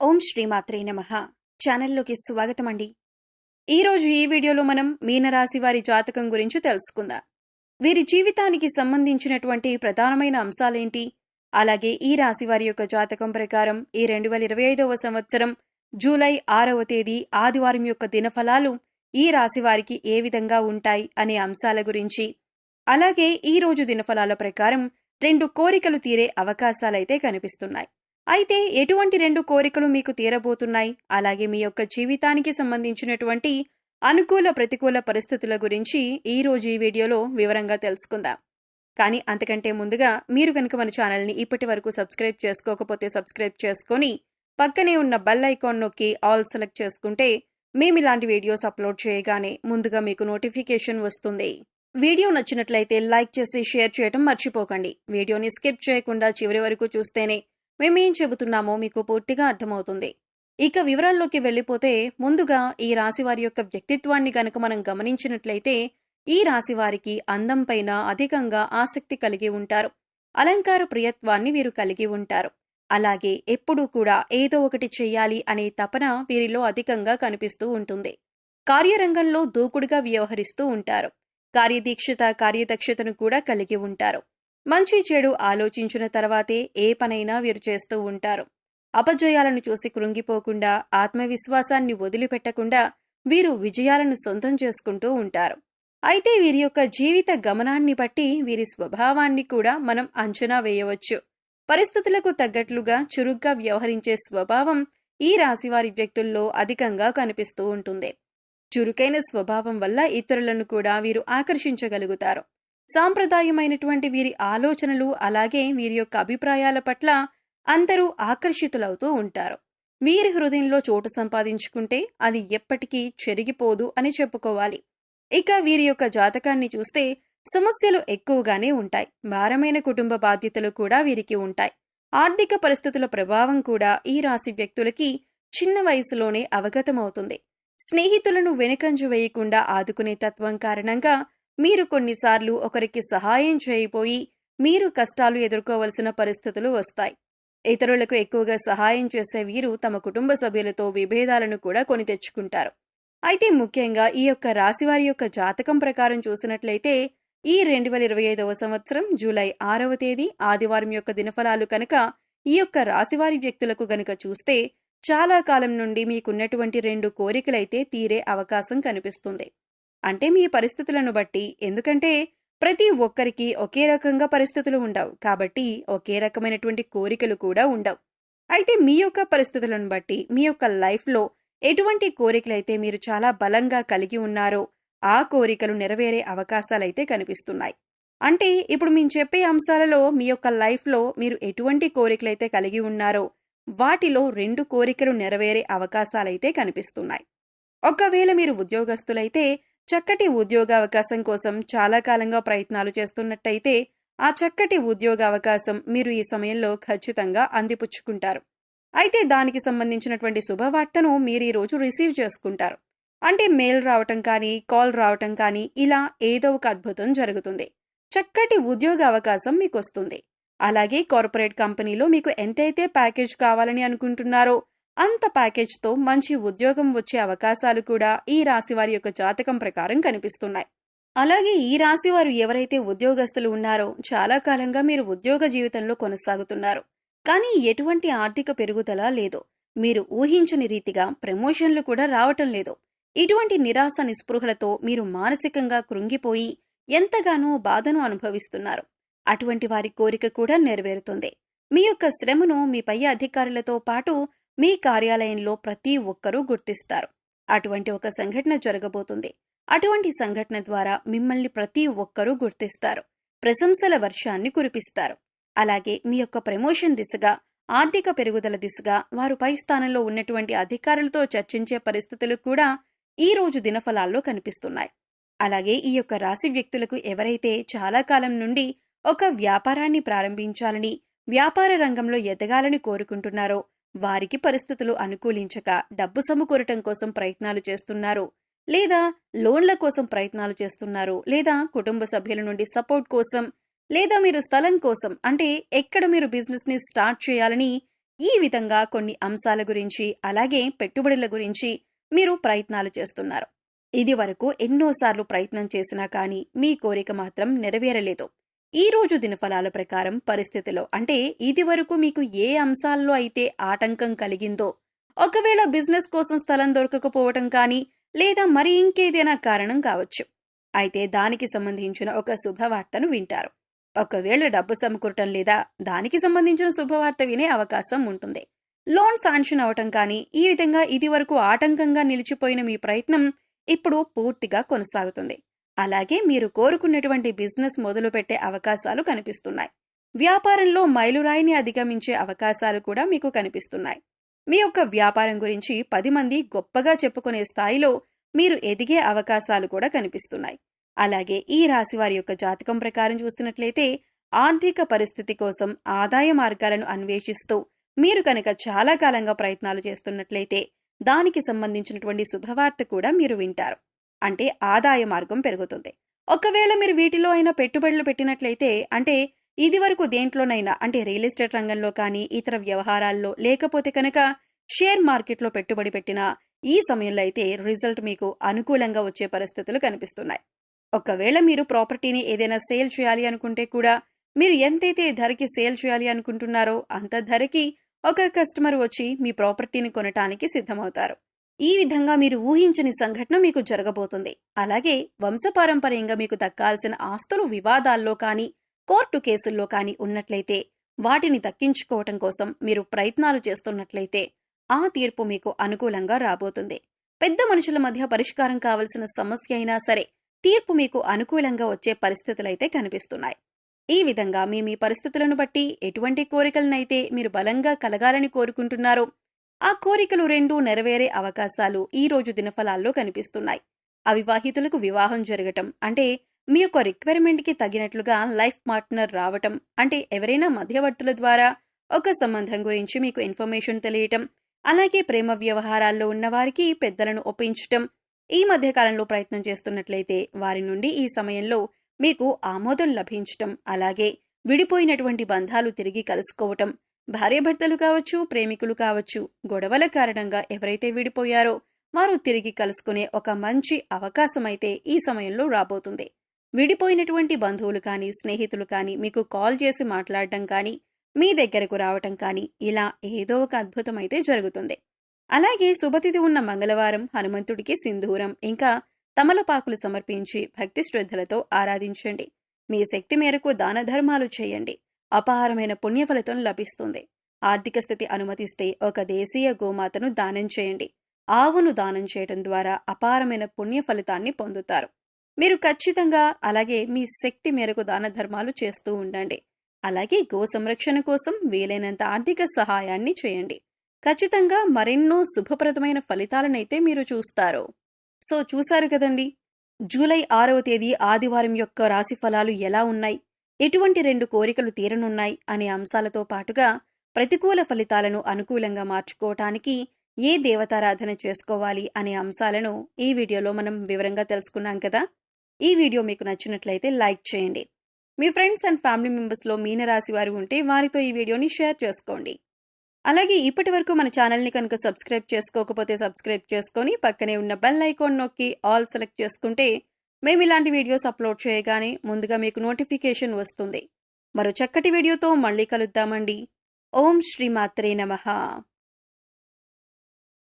ఓం శ్రీమాత్రే నమ. ఛానల్లోకి స్వాగతం అండి ఈరోజు ఈ వీడియోలో మనం మీనరాశి వారి జాతకం గురించి తెలుసుకుందాం. వీరి జీవితానికి సంబంధించినటువంటి ప్రధానమైన అంశాలేంటి? అలాగే ఈ రాశి వారి యొక్క జాతకం ప్రకారం ఈ రెండు వేల ఇరవై ఐదవ సంవత్సరం జూలై ఆరవ తేదీ ఆదివారం యొక్క దినఫలాలు ఈ రాశి వారికి ఏ విధంగా ఉంటాయి అనే అంశాల గురించి. అలాగే ఈ రోజు దినఫలాల ప్రకారం రెండు కోరికలు తీరే అవకాశాలైతే కనిపిస్తున్నాయి. అయితే ఎటువంటి రెండు కోరికలు మీకు తీరబోతున్నాయి? అలాగే మీ యొక్క జీవితానికి సంబంధించినటువంటి అనుకూల ప్రతికూల పరిస్థితుల గురించి ఈ రోజు ఈ వీడియోలో వివరంగా తెలుసుకుందాం. కానీ అంతకంటే ముందుగా మీరు కనుక మన ఛానల్ని ఇప్పటి వరకు సబ్స్క్రైబ్ చేసుకోకపోతే సబ్స్క్రైబ్ చేసుకొని పక్కనే ఉన్న బెల్ ఐకాన్ నొక్కి ఆల్ సెలెక్ట్ చేసుకుంటే మేము ఇలాంటి వీడియోస్ అప్లోడ్ చేయగానే ముందుగా మీకు నోటిఫికేషన్ వస్తుంది. వీడియో నచ్చినట్లయితే లైక్ చేసి షేర్ చేయడం మర్చిపోకండి. వీడియోని స్కిప్ చేయకుండా చివరి వరకు చూస్తేనే మేమేం చెబుతున్నామో మీకు పూర్తిగా అర్థమవుతుంది. ఇక వివరాల్లోకి వెళ్ళిపోతే ముందుగా ఈ రాశి వారి యొక్క వ్యక్తిత్వాన్ని గనక మనం గమనించినట్లయితే ఈ రాశి వారికి అందం పైన అధికంగా ఆసక్తి కలిగి ఉంటారు. అలంకార ప్రియత్వాన్ని వీరు కలిగి ఉంటారు. అలాగే ఎప్పుడూ కూడా ఏదో ఒకటి చేయాలి అనే తపన వీరిలో అధికంగా కనిపిస్తూ ఉంటుంది. కార్యరంగంలో దూకుడుగా వ్యవహరిస్తూ ఉంటారు. కార్యదీక్షత కార్యదక్షతను కూడా కలిగి ఉంటారు. మంచి చెడు ఆలోచించిన తర్వాతే ఏ పనైనా వీరు చేస్తూ ఉంటారు. అపజయాలను చూసి కృంగిపోకుండా ఆత్మవిశ్వాసాన్ని వదిలిపెట్టకుండా వీరు విజయాలను సొంతం చేసుకుంటూ ఉంటారు. అయితే వీరి యొక్క జీవిత గమనాన్ని బట్టి వీరి స్వభావాన్ని కూడా మనం అంచనా వేయవచ్చు. పరిస్థితులకు తగ్గట్లుగా చురుగ్గా వ్యవహరించే స్వభావం ఈ రాశివారి వ్యక్తుల్లో అధికంగా కనిపిస్తూ ఉంటుంది. చురుకైన స్వభావం వల్ల ఇతరులను కూడా వీరు ఆకర్షించగలుగుతారు. సాంప్రదాయమైనటువంటి వీరి ఆలోచనలు అలాగే వీరి యొక్క అభిప్రాయాల పట్ల అందరూ ఆకర్షితులవుతూ ఉంటారు. వీరి హృదయంలో చోటు సంపాదించుకుంటే అది ఎప్పటికీ చెరిగిపోదు అని చెప్పుకోవాలి. ఇక వీరి యొక్క జాతకాన్ని చూస్తే సమస్యలు ఎక్కువగానే ఉంటాయి. భారమైన కుటుంబ బాధ్యతలు కూడా వీరికి ఉంటాయి. ఆర్థిక పరిస్థితుల ప్రభావం కూడా ఈ రాశి వ్యక్తులకి చిన్న వయసులోనే అవగతమవుతుంది. స్నేహితులను వెనుకంజు వేయకుండా ఆదుకునే తత్వం కారణంగా మీరు కొన్నిసార్లు ఒకరికి సహాయం చేయబోయి మీరు కష్టాలు ఎదుర్కోవలసిన పరిస్థితులు వస్తాయి. ఇతరులకు ఎక్కువగా సహాయం చేసే వీరు తమ కుటుంబ సభ్యులతో విభేదాలను కూడా కొని తెచ్చుకుంటారు. అయితే ముఖ్యంగా ఈ యొక్క రాశివారి యొక్క జాతకం ప్రకారం చూసినట్లయితే ఈ రెండు వేల ఇరవై ఐదవ సంవత్సరం జూలై ఆరవ తేదీ ఆదివారం యొక్క దినఫలాలు కనుక ఈ యొక్క రాశివారి వ్యక్తులకు గనుక చూస్తే చాలా కాలం నుండి మీకున్నటువంటి రెండు కోరికలైతే తీరే అవకాశం కనిపిస్తుంది. అంటే మీ పరిస్థితులను బట్టి. ఎందుకంటే ప్రతి ఒక్కరికి ఒకే రకంగా పరిస్థితులు ఉండవు. కాబట్టి ఒకే రకమైనటువంటి కోరికలు కూడా ఉండవు. అయితే మీ యొక్క పరిస్థితులను బట్టి మీ యొక్క లైఫ్లో ఎటువంటి కోరికలైతే మీరు చాలా బలంగా కలిగి ఉన్నారో ఆ కోరికలు నెరవేరే అవకాశాలైతే కనిపిస్తున్నాయి. అంటే ఇప్పుడు మేము చెప్పే అంశాలలో మీ యొక్క లైఫ్లో మీరు ఎటువంటి కోరికలైతే కలిగి ఉన్నారో వాటిలో రెండు కోరికలు నెరవేరే అవకాశాలైతే కనిపిస్తున్నాయి. ఒకవేళ మీరు ఉద్యోగస్తులైతే చక్కటి ఉద్యోగ అవకాశం కోసం చాలా కాలంగా ప్రయత్నాలు చేస్తున్నట్టయితే ఆ చక్కటి ఉద్యోగ అవకాశం మీరు ఈ సమయంలో ఖచ్చితంగా అందిపుచ్చుకుంటారు. అయితే దానికి సంబంధించినటువంటి శుభవార్తను మీరు ఈరోజు రిసీవ్ చేసుకుంటారు. అంటే మెయిల్ రావటం కానీ కాల్ రావటం కానీ ఇలా ఏదో ఒక అద్భుతం జరుగుతుంది. చక్కటి ఉద్యోగ అవకాశం మీకు వస్తుంది అలాగే కార్పొరేట్ కంపెనీలో మీకు ఎంతైతే ప్యాకేజ్ కావాలని అనుకుంటున్నారో అంత ప్యాకేజ్తో మంచి ఉద్యోగం వచ్చే అవకాశాలు కూడా ఈ రాశి వారి యొక్క జాతకం ప్రకారం కనిపిస్తున్నాయి. అలాగే ఈ రాశి వారు ఎవరైతే ఉద్యోగస్తులు ఉన్నారో చాలా కాలంగా మీరు ఉద్యోగ జీవితంలో కొనసాగుతున్నారు. కానీ ఎటువంటి ఆర్థిక పెరుగుదల లేదు. మీరు ఊహించని రీతిగా ప్రమోషన్లు కూడా రావటం లేదు. ఇటువంటి నిరాశ నిస్పృహలతో మీరు మానసికంగా కృంగిపోయి ఎంతగానో బాధను అనుభవిస్తున్నారు. అటువంటి వారి కోరిక కూడా నెరవేరుతుంది. మీ యొక్క శ్రమను మీ పై అధికారులతో పాటు మీ కార్యాలయంలో ప్రతి ఒక్కరూ గుర్తిస్తారు. అటువంటి ఒక సంఘటన జరగబోతుంది. అటువంటి సంఘటన ద్వారా మిమ్మల్ని ప్రతి ఒక్కరూ గుర్తిస్తారు. ప్రశంసల వర్షాన్ని కురిపిస్తారు. అలాగే మీ యొక్క ప్రమోషన్ దిశగా ఆర్థిక పెరుగుదల దిశగా వారు పై స్థానంలో ఉన్నటువంటి అధికారులతో చర్చించే పరిస్థితులు కూడా ఈ రోజు దినఫలాల్లో కనిపిస్తున్నాయి. అలాగే ఈ యొక్క రాశి వ్యక్తులకు ఎవరైతే చాలా కాలం నుండి ఒక వ్యాపారాన్ని ప్రారంభించాలని వ్యాపార రంగంలో ఎదగాలని కోరుకుంటున్నారో వారికి పరిస్థితులు అనుకూలించక డబ్బు సమకూరటం కోసం ప్రయత్నాలు చేస్తున్నారు. లేదా లోన్ల కోసం ప్రయత్నాలు చేస్తున్నారు. లేదా కుటుంబ సభ్యుల నుండి సపోర్ట్ కోసం లేదా మీరు స్థలం కోసం అంటే ఎక్కడ మీరు బిజినెస్ని స్టార్ట్ చేయాలని ఈ విధంగా కొన్ని అంశాల గురించి అలాగే పెట్టుబడుల గురించి మీరు ప్రయత్నాలు చేస్తున్నారు. ఇది వరకు ఎన్నోసార్లు ప్రయత్నం చేసినా కానీ మీ కోరిక మాత్రం నెరవేరలేదు. ఈ రోజు దినఫలాల ప్రకారం పరిస్థితిలో అంటే ఇది వరకు మీకు ఏ అంశాల్లో అయితే ఆటంకం కలిగిందో ఒకవేళ బిజినెస్ కోసం స్థలం దొరకకపోవటం కానీ లేదా మరి ఇంకేదైనా కారణం కావచ్చు. అయితే దానికి సంబంధించిన ఒక శుభవార్తను వింటారు. ఒకవేళ డబ్బు సమకూరటం లేదా దానికి సంబంధించిన శుభవార్త వినే అవకాశం ఉంటుంది. లోన్ శాంక్షన్ అవటం కానీ ఈ విధంగా ఇది వరకు ఆటంకంగా నిలిచిపోయిన మీ ప్రయత్నం ఇప్పుడు పూర్తిగా కొనసాగుతుంది. అలాగే మీరు కోరుకున్నటువంటి బిజినెస్ మొదలుపెట్టే అవకాశాలు కనిపిస్తున్నాయి. వ్యాపారంలో మైలురాయిని అధిగమించే అవకాశాలు కూడా మీకు కనిపిస్తున్నాయి. మీ యొక్క వ్యాపారం గురించి పది మంది గొప్పగా చెప్పుకునే స్థాయిలో మీరు ఎదిగే అవకాశాలు కూడా కనిపిస్తున్నాయి. అలాగే ఈ రాశి వారి యొక్క జాతకం ప్రకారం చూసినట్లయితే ఆర్థిక పరిస్థితి కోసం ఆదాయ మార్గాలను అన్వేషిస్తూ మీరు కనుక చాలా కాలంగా ప్రయత్నాలు చేస్తున్నట్లయితే దానికి సంబంధించినటువంటి శుభవార్త కూడా మీరు వింటారు. అంటే ఆదాయ మార్గం పెరుగుతుంది. ఒకవేళ మీరు వీటిలో అయినా పెట్టుబడులు పెట్టినట్లయితే అంటే ఇది వరకు దేంట్లోనైనా అంటే రియల్ ఎస్టేట్ రంగంలో కానీ ఇతర వ్యవహారాల్లో లేకపోతే కనుక షేర్ మార్కెట్లో పెట్టుబడి పెట్టినా ఈ సమయంలో అయితే రిజల్ట్ మీకు అనుకూలంగా వచ్చే పరిస్థితులు కనిపిస్తున్నాయి. ఒకవేళ మీరు ప్రాపర్టీని ఏదైనా సేల్ చేయాలి అనుకుంటే కూడా మీరు ఎంతైతే ధరకి సేల్ చేయాలి అనుకుంటున్నారో అంత ధరకి ఒక కస్టమర్ వచ్చి మీ ప్రాపర్టీని కొనటానికి సిద్ధమవుతారు. ఈ విధంగా మీరు ఊహించని సంఘటన మీకు జరగబోతుంది. అలాగే వంశపారంపర్యంగా మీకు దక్కాల్సిన ఆస్తులు వివాదాల్లో కానీ కోర్టు కేసుల్లో కానీ ఉన్నట్లయితే వాటిని దక్కించుకోవటం కోసం మీరు ప్రయత్నాలు చేస్తున్నట్లయితే ఆ తీర్పు మీకు అనుకూలంగా రాబోతుంది. పెద్ద మనుషుల మధ్య పరిష్కారం కావలసిన సమస్య అయినా సరే తీర్పు మీకు అనుకూలంగా వచ్చే పరిస్థితులైతే కనిపిస్తున్నాయి. ఈ విధంగా మీ మీ పరిస్థితులను బట్టి ఎటువంటి కోరికలనైతే మీరు బలంగా కలగాలని కోరుకుంటున్నారో ఆ కోరికలు రెండు నెరవేరే అవకాశాలు ఈ రోజు దినఫలాల్లో కనిపిస్తున్నాయి. అవివాహితులకు వివాహం జరగటం అంటే మీ యొక్క రిక్వైర్మెంట్కి తగినట్లుగా లైఫ్ పార్ట్నర్ రావటం అంటే ఎవరైనా మధ్యవర్తుల ద్వారా ఒక సంబంధం గురించి మీకు ఇన్ఫర్మేషన్ తెలియటం అలాగే ప్రేమ వ్యవహారాల్లో ఉన్నవారికి పెద్దలను ఒప్పించటం ఈ మధ్యకాలంలో ప్రయత్నం చేస్తున్నట్లయితే వారి నుండి ఈ సమయంలో మీకు ఆమోదం లభించటం అలాగే విడిపోయినటువంటి బంధాలు తిరిగి కలుసుకోవటం భార్యాభర్తలు కావచ్చు ప్రేమికులు కావచ్చు గొడవల కారణంగా ఎవరైతే విడిపోయారో వారు తిరిగి కలుసుకునే ఒక మంచి అవకాశమైతే ఈ సమయంలో రాబోతుంది. విడిపోయినటువంటి బంధువులు కానీ స్నేహితులు కానీ మీకు కాల్ చేసి మాట్లాడటం కానీ మీ దగ్గరకు రావటం కానీ ఇలా ఏదో ఒక అద్భుతం అయితే జరుగుతుంది. అలాగే శుభతిథి ఉన్న మంగళవారం హనుమంతుడికి సింధూరం ఇంకా తమలపాకులు సమర్పించి భక్తి శ్రద్ధలతో ఆరాధించండి. మీ శక్తి మేరకు దాన ధర్మాలు చేయండి. అపారమైన పుణ్య ఫలితం లభిస్తుంది. ఆర్థిక స్థితి అనుమతిస్తే ఒక దేశీయ గోమాతను దానం చేయండి. ఆవును దానం చేయడం ద్వారా అపారమైన పుణ్య ఫలితాన్ని పొందుతారు. మీరు ఖచ్చితంగా అలాగే మీ శక్తి మేరకు దాన ధర్మాలు చేస్తూ ఉండండి. అలాగే గో సంరక్షణ కోసం వీలైనంత ఆర్థిక సహాయాన్ని చేయండి. ఖచ్చితంగా మరెన్నో శుభప్రదమైన ఫలితాలనైతే మీరు చూస్తారు. సో చూశారు కదండి? జూలై ఆరవ తేదీ ఆదివారం యొక్క రాశి ఫలాలు ఎలా ఉన్నాయి? ఎటువంటి రెండు కోరికలు తీరనున్నాయి అనే అంశాలతో పాటుగా ప్రతికూల ఫలితాలను అనుకూలంగా మార్చుకోవటానికి ఏ దేవతారాధన చేసుకోవాలి అనే అంశాలను ఈ వీడియోలో మనం వివరంగా తెలుసుకున్నాం కదా. ఈ వీడియో మీకు నచ్చినట్లయితే లైక్ చేయండి. మీ ఫ్రెండ్స్ అండ్ ఫ్యామిలీ మెంబర్స్లో మీనరాశి వారు ఉంటే వారితో ఈ వీడియోని షేర్ చేసుకోండి. అలాగే ఇప్పటి వరకు మన ఛానల్ని కనుక సబ్స్క్రైబ్ చేసుకోకపోతే సబ్స్క్రైబ్ చేసుకొని పక్కనే ఉన్న బెల్ ఐకాన్ నొక్కి ఆల్ సెలెక్ట్ చేసుకుంటే మేము ఇలాంటి వీడియోస్ అప్లోడ్ చేయగానే ముందుగా మీకు నోటిఫికేషన్ వస్తుంది. మరో చక్కటి వీడియోతో మళ్ళీ కలుద్దామండి. ఓం శ్రీమాత్రే నమః.